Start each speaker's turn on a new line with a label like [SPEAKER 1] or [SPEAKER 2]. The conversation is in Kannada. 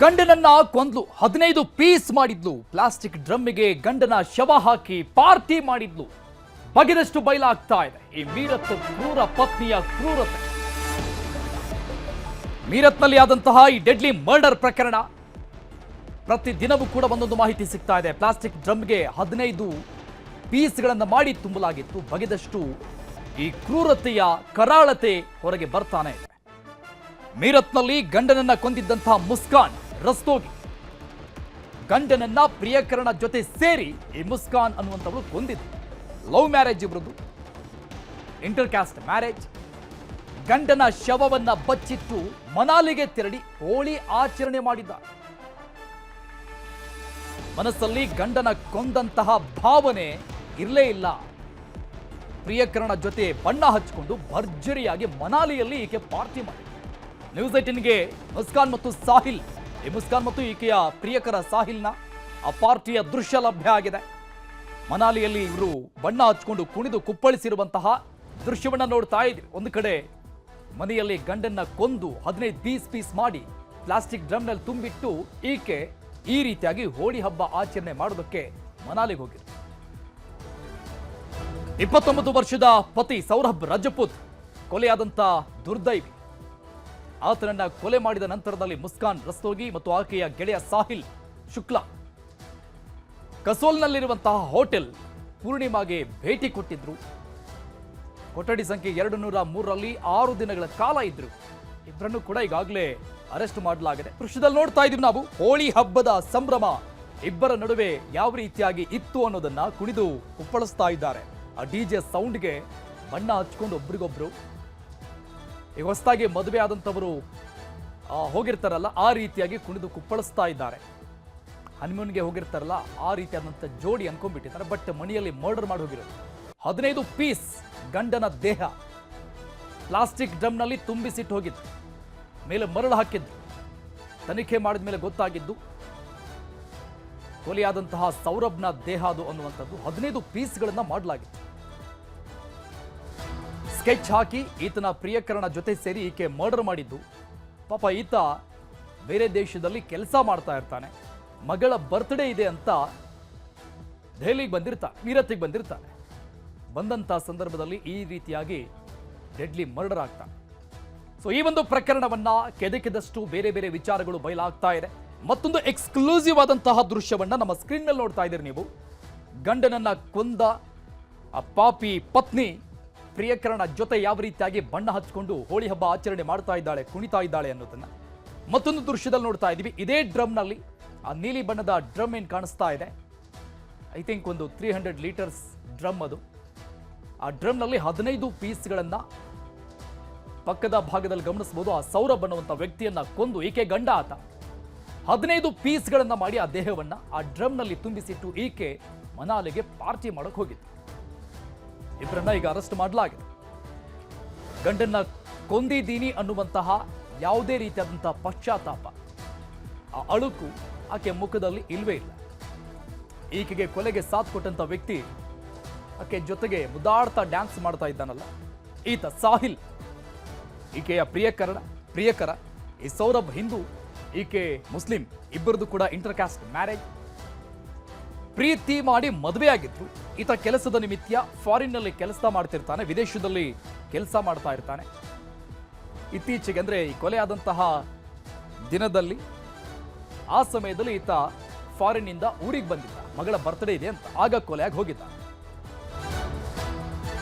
[SPEAKER 1] ಗಂಡನನ್ನ ಕೊಂದ್ಲು. ಹದಿನೈದು ಪೀಸ್ ಮಾಡಿದ್ಲು. ಪ್ಲಾಸ್ಟಿಕ್ ಡ್ರಮ್ಮಿಗೆ ಗಂಡನ ಶವ ಹಾಕಿ ಪಾರ್ಟಿ ಮಾಡಿದ್ಲು. ಬಗೆದಷ್ಟು ಬಯಲಾಗ್ತಾ ಇದೆ. ಈ ಮೀರತ್ ಕ್ರೂರ ಪತ್ನಿಯ ಕ್ರೂರತೆ. ಮೀರತ್ನಲ್ಲಿ ಆದಂತಹ ಈ ಡೆಡ್ಲಿ ಮರ್ಡರ್ ಪ್ರಕರಣ. ಪ್ರತಿ ದಿನವೂ ಕೂಡ ಒಂದೊಂದು ಮಾಹಿತಿ ಸಿಗ್ತಾ ಇದೆ. ಪ್ಲಾಸ್ಟಿಕ್ ಡ್ರಮ್ಗೆ ಹದಿನೈದು ಪೀಸ್ಗಳನ್ನು ಮಾಡಿ ತುಂಬಲಾಗಿತ್ತು. ಬಗೆದಷ್ಟು ಈ ಕ್ರೂರತೆಯ ಕರಾಳತೆ ಹೊರಗೆ ಬರ್ತಾನೆ ಇದೆ. ಮೀರತ್ನಲ್ಲಿ ಗಂಡನನ್ನ ಕೊಂದಿದ್ದಂತಹ ಮುಸ್ಕಾನ್ ರಸ್ತೋಗಿ. ಗಂಡನನ್ನ ಪ್ರಿಯಕರಣ ಜೊತೆ ಸೇರಿ ಈ ಮುಸ್ಕಾನ್ ಅನ್ನುವಂಥವ್ರು ಕೊಂದಿದ್ರು ಲವ್ ಮ್ಯಾರೇಜ್ ಇಬ್ರದ್ದು ಇಂಟರ್ ಕ್ಯಾಸ್ಟ್ ಮ್ಯಾರೇಜ್ ಗಂಡನ ಶವವನ್ನ ಬಚ್ಚಿಟ್ಟು ಮನಾಲಿಗೆ ತೆರಳಿ ಹೋಳಿ ಆಚರಣೆ ಮಾಡಿದ್ದ. ಮನಸ್ಸಲ್ಲಿ ಗಂಡನ ಕೊಂದಂತಹ ಭಾವನೆ ಇರಲೇ ಇಲ್ಲ. ಪ್ರಿಯಕರಣ ಜೊತೆ ಬಣ್ಣ ಹಚ್ಚಿಕೊಂಡು ಭರ್ಜರಿಯಾಗಿ ಮನಾಲಿಯಲ್ಲಿ ಈಕೆ ಪಾರ್ಟಿ ಮಾಡಿ ನ್ಯೂಸ್ ಏಟಿನ್ಗೆ ಮುಸ್ಕಾನ್ ಮತ್ತು ಸಾಹಿಲ್ ಈ ಮತ್ತು ಈಕೆಯ ಪ್ರಿಯಕರ ಸಾಹಿಲ್ನ ಆ ಪಾರ್ಟಿಯ ದೃಶ್ಯ ಲಭ್ಯ ಆಗಿದೆ. ಮನಾಲಿಯಲ್ಲಿ ಇವರು ಬಣ್ಣ ಹಚ್ಕೊಂಡು ಕುಣಿದು ಕುಪ್ಪಳಿಸಿರುವಂತಹ ದೃಶ್ಯವನ್ನು ನೋಡ್ತಾ ಇದ್ವಿ. ಒಂದು ಕಡೆ ಮನೆಯಲ್ಲಿ ಗಂಡನ್ನ ಕೊಂದು ಹದಿನೈದು ಪೀಸ್ ಪೀಸ್ ಮಾಡಿ ಪ್ಲಾಸ್ಟಿಕ್ ಡ್ರಮ್ನಲ್ಲಿ ತುಂಬಿಟ್ಟು ಈಕೆ ಈ ರೀತಿಯಾಗಿ ಹೋಳಿ ಹಬ್ಬ ಆಚರಣೆ ಮಾಡೋದಕ್ಕೆ ಮನಾಲಿಗೆ ಹೋಗಿದ್ರು ಇಪ್ಪತ್ತೊಂಬತ್ತು ವರ್ಷದ ಪತಿ ಸೌರಭ್ ರಜಪೂತ್ ಕೊಲೆಯಾದಂತ ದುರ್ದೈವಿ. ಆತನನ್ನ ಕೊಲೆ ಮಾಡಿದ ನಂತರದಲ್ಲಿ ಮುಸ್ಕಾನ್ ರಸ್ತೋಗಿ ಮತ್ತು ಆಕೆಯ ಗೆಳೆಯ ಸಾಹಿಲ್ ಶುಕ್ಲಾ. ಕಸೋಲ್ನಲ್ಲಿರುವಂತಹ ಹೋಟೆಲ್ ಪೂರ್ಣಿಮಾಗೆ ಭೇಟಿ ಕೊಟ್ಟಿದ್ರು. ಕೊಠಡಿ ಸಂಖ್ಯೆ ಎರಡು ನೂರ ಮೂರರಲ್ಲಿ ಆರು ದಿನಗಳ ಕಾಲ ಇದ್ರು. ಇಬ್ಬರನ್ನು ಕೂಡ ಈಗಾಗಲೇ ಅರೆಸ್ಟ್ ಮಾಡಲಾಗಿದೆ. ದೃಶ್ಯದಲ್ಲಿ ನೋಡ್ತಾ ಇದೀವಿ ನಾವು. ಹೋಳಿ ಹಬ್ಬದ ಸಂಭ್ರಮ ಇಬ್ಬರ ನಡುವೆ ಯಾವ ರೀತಿಯಾಗಿ ಇತ್ತು ಅನ್ನೋದನ್ನ ಕುಣಿದು ಉಪ್ಪಳಿಸ್ತಾ ಇದ್ದಾರೆ. ಆ ಡಿಜೆ ಸೌಂಡ್ಗೆ ಬಣ್ಣ ಹಚ್ಕೊಂಡು ಒಬ್ರಿಗೊಬ್ರು ಈಗ ಹೊಸದಾಗಿ ಮದುವೆ ಆದಂಥವರು ಹೋಗಿರ್ತಾರಲ್ಲ, ಆ ರೀತಿಯಾಗಿ ಕುಣಿದು ಕುಪ್ಪಳಿಸ್ತಾ ಇದ್ದಾರೆ. ಹನಿಮೂನ್ಗೆ ಹೋಗಿರ್ತಾರಲ್ಲ, ಆ ರೀತಿಯಾದಂಥ ಜೋಡಿ ಅನ್ಕೊಂಡ್ಬಿಟ್ಟಿದ್ದಾರೆ ಬಟ್ ಮಣಿಯಲ್ಲಿ ಮರ್ಡರ್ ಮಾಡಿ ಹೋಗಿರೋದು. ಹದಿನೈದು ಪೀಸ್ ಗಂಡನ ದೇಹ. ಪ್ಲಾಸ್ಟಿಕ್ ಡ್ರಮ್ನಲ್ಲಿ ತುಂಬಿಸಿಟ್ಟು ಹೋಗಿದ್ದು. ಮೇಲೆ ಮರಳು ಹಾಕಿದ್ದು. ತನಿಖೆ ಮಾಡಿದ ಮೇಲೆ ಗೊತ್ತಾಗಿದ್ದು. ಕೊಲೆಯಾದಂತಹ ಸೌರಭ್ನ ದೇಹ ಅದು ಅನ್ನುವಂಥದ್ದು. ಹದಿನೈದು ಪೀಸ್ಗಳನ್ನು ಮಾಡಲಾಗಿತ್ತು. ಸ್ಕೆಚ್ ಹಾಕಿ ಈತನ ಪ್ರಿಯಕರಣ ಜೊತೆ ಸೇರಿ ಈಕೆ ಮರ್ಡರ್ ಮಾಡಿದ್ದು. ಪಾಪ ಈತ ಬೇರೆ ದೇಶದಲ್ಲಿ ಕೆಲಸ ಮಾಡ್ತಾ ಇರ್ತಾನೆ. ಮಗಳ ಬರ್ತ್ಡೇ ಇದೆ ಅಂತ ದೆಹಲಿಗೆ ಬಂದಿರ್ತಾನೆ ಮೀರತ್ತಿಗೆ ಬಂದಿರ್ತಾನೆ. ಬಂದಂಥ ಸಂದರ್ಭದಲ್ಲಿ ಈ ರೀತಿಯಾಗಿ ಡೆಡ್ಲಿ ಮರ್ಡರ್ ಆಗ್ತಾನೆ. ಸೊ ಈ ಒಂದು ಪ್ರಕರಣವನ್ನ ಕೆದಕಿದಷ್ಟು ಬೇರೆ ಬೇರೆ ವಿಚಾರಗಳು ಬಯಲಾಗ್ತಾ ಇದೆ. ಮತ್ತೊಂದು ಎಕ್ಸ್ಕ್ಲೂಸಿವ್ ಆದಂತಹ ದೃಶ್ಯವನ್ನ ನಮ್ಮ ಸ್ಕ್ರೀನ್ ಮೇಲೆ ನೋಡ್ತಾ ಇದ್ದೀರಿ ನೀವು. ಗಂಡನನ್ನ ಕೊಂದ ಆ ಪಾಪಿ ಪತ್ನಿ ಪ್ರಿಯಕರಣ ಜೊತೆ ಯಾವ ರೀತಿಯಾಗಿ ಬಣ್ಣ ಹಚ್ಚಿಕೊಂಡು ಹೋಳಿ ಹಬ್ಬ ಆಚರಣೆ ಮಾಡ್ತಾ ಇದ್ದಾಳೆ, ಕುಣಿತಾ ಇದ್ದಾಳೆ ಅನ್ನೋದನ್ನ ಮತ್ತೊಂದು ದೃಶ್ಯದಲ್ಲಿ ನೋಡ್ತಾ ಇದ್ದೀವಿ ಇದೇ ಡ್ರಮ್ನಲ್ಲಿ ಆ ನೀಲಿ ಬಣ್ಣದ ಡ್ರಮ್ ಏನು ಕಾಣಿಸ್ತಾ ಇದೆ? ಐ ಥಿಂಕ್ ಒಂದು ತ್ರೀ ಹಂಡ್ರೆಡ್ ಲೀಟರ್ಸ್ ಡ್ರಮ್ ಅದು. ಆ ಡ್ರಮ್ನಲ್ಲಿ ಹದಿನೈದು ಪೀಸ್ಗಳನ್ನು ಪಕ್ಕದ ಭಾಗದಲ್ಲಿ ಗಮನಿಸಬಹುದು ಆ ಸೌರ ಅನ್ನುವಂಥ ವ್ಯಕ್ತಿಯನ್ನ ಕೊಂದು, ಈಕೆ ಗಂಡ ಆತ. ಹದಿನೈದು ಪೀಸ್ಗಳನ್ನು ಮಾಡಿ ಆ ದೇಹವನ್ನ ಆ ಡ್ರಮ್ನಲ್ಲಿ ತುಂಬಿಸಿಟ್ಟು ಈಕೆ ಮನಾಲಿಗೆ ಪಾರ್ಟಿ ಮಾಡಕ್ ಹೋಗಿತ್ತು ಇಬ್ಬರನ್ನ ಈಗ ಅರೆಸ್ಟ್ ಮಾಡಲಾಗಿದೆ. ಗಂಡನ್ನ ಕೊಂದಿದ್ದೀನಿ ಅನ್ನುವಂತಹ ಯಾವುದೇ ರೀತಿಯಾದಂತಹ ಪಶ್ಚಾತ್ತಾಪ. ಆ ಅಳುಕು ಆಕೆ ಮುಖದಲ್ಲಿ ಇಲ್ವೇ ಇಲ್ಲ. ಈಕೆಗೆ ಕೊಲೆಗೆ ಸಾಥ್ ಕೊಟ್ಟಂತ ವ್ಯಕ್ತಿ ಆಕೆ ಜೊತೆಗೆ ಮುದ್ದಾಡ್ತಾ ಡ್ಯಾನ್ಸ್ ಮಾಡ್ತಾ ಇದ್ದಾನಲ್ಲ. ಈತ ಸಾಹಿಲ್. ಈಕೆಯ ಪ್ರಿಯಕರಣ, ಪ್ರಿಯಕರ ಈ ಸೌರಭ್ ಹಿಂದೂ, ಈಕೆ ಮುಸ್ಲಿಂ, ಇಬ್ಬರದು ಕೂಡ ಇಂಟರ್ ಕ್ಯಾಸ್ಟ್ ಮ್ಯಾರೇಜ್ ಪ್ರೀತಿ ಮಾಡಿ ಮದುವೆ ಆಗಿದ್ರು ಈತ ಕೆಲಸದ ನಿಮಿತ್ತ ಫಾರಿನ್ನಲ್ಲಿ ಕೆಲಸ ಮಾಡ್ತಿರ್ತಾನೆ, ವಿದೇಶದಲ್ಲಿ ಕೆಲಸ ಮಾಡ್ತಾ ಇರ್ತಾನೆ. ಇತ್ತೀಚೆಗೆ ಅಂದರೆ ಈ ಕೊಲೆ ಆದಂತಹ ದಿನದಲ್ಲಿ, ಆ ಸಮಯದಲ್ಲಿ ಈತ ಫಾರಿನ್ನಿಂದ ಊರಿಗೆ ಬಂದಿದ್ದ. ಮಗಳ ಬರ್ತ್ಡೇ ಇದೆ ಅಂತ ಆಗ ಕೊಲೆಯಾಗಿ ಹೋಗಿದ್ದ.